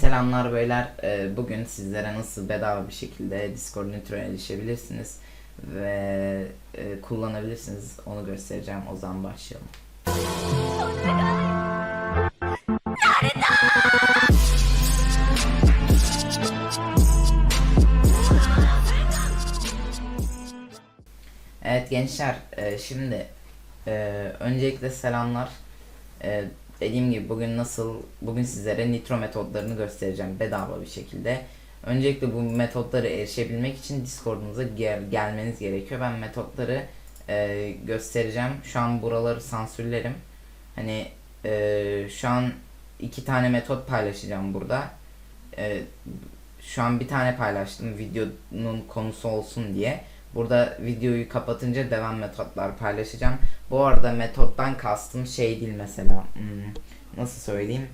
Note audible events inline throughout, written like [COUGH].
Selamlar beyler. Ee, Bugün sizlere nasıl bedava bir şekilde Discord Nitro'ya erişebilirsiniz ve e, kullanabilirsiniz onu göstereceğim. O zaman başlayalım. Evet gençler, e, şimdi e, öncelikle selamlar. Dediğim gibi bugün nasıl, bugün sizlere nitro metodlarını göstereceğim bedava bir şekilde. Öncelikle bu metotlara erişebilmek için Discord'umuza gel- gelmeniz gerekiyor. Ben metotları e, göstereceğim. Şu an buraları sansürlerim. Hani e, şu an iki tane metot paylaşacağım burada. E, şu an bir tane paylaştım videonun konusu olsun diye. Burada videoyu kapatınca devam metotlar paylaşacağım. Bu arada metottan kastım şey değil mesela. hmm, nasıl söyleyeyim?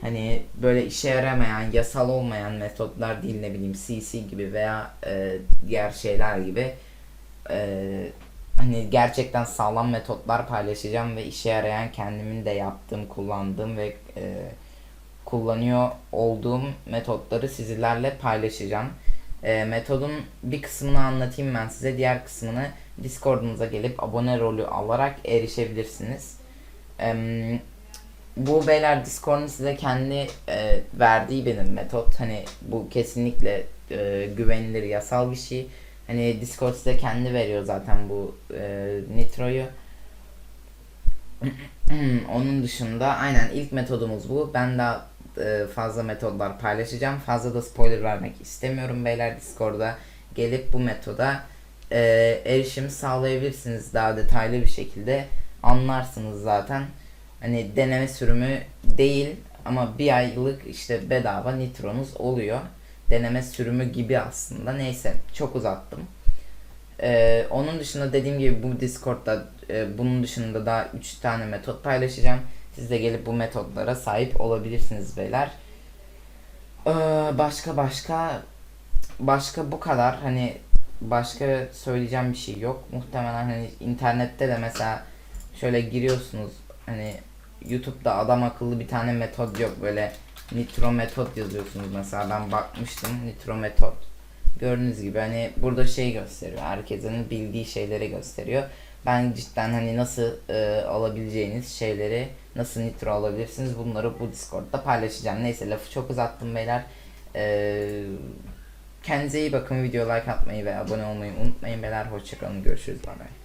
Hani böyle işe yaramayan, yasal olmayan metotlar değil ne bileyim CC gibi veya e, diğer şeyler gibi. E, hani gerçekten sağlam metotlar paylaşacağım ve işe yarayan kendimin de yaptığım, kullandığım ve e, kullanıyor olduğum metotları sizlerle paylaşacağım. E, metodun bir kısmını anlatayım ben size. Diğer kısmını Discord'umuza gelip abone rolü alarak erişebilirsiniz. Em, bu beyler Discord'un size kendi e, verdiği benim metot. Hani bu kesinlikle e, güvenilir yasal bir şey. Hani Discord size kendi veriyor zaten bu e, Nitro'yu. [CLEARS THROAT] Onun dışında aynen ilk metodumuz bu. Ben daha e, fazla metodlar paylaşacağım. Fazla da spoiler vermek istemiyorum beyler Discord'a. Gelip bu metoda e, erişim sağlayabilirsiniz daha detaylı bir şekilde. Anlarsınız zaten. Hani deneme sürümü değil ama bir aylık işte bedava nitronuz oluyor. Deneme sürümü gibi aslında. Neyse çok uzattım. Ee, onun dışında dediğim gibi bu Discord'da e, bunun dışında daha 3 tane metot paylaşacağım. Siz de gelip bu metotlara sahip olabilirsiniz beyler. Ee, başka başka başka bu kadar hani başka söyleyeceğim bir şey yok. Muhtemelen hani internette de mesela şöyle giriyorsunuz hani YouTube'da adam akıllı bir tane metot yok böyle nitro metot yazıyorsunuz mesela ben bakmıştım nitro metot gördüğünüz gibi hani burada şey gösteriyor herkesin bildiği şeyleri gösteriyor. Ben cidden hani nasıl e, alabileceğiniz şeyleri nasıl nitro alabilirsiniz bunları bu discord'da paylaşacağım. Neyse lafı çok uzattım beyler. E, kendinize iyi bakın video like atmayı ve abone olmayı unutmayın beyler. Hoşçakalın görüşürüz bay bay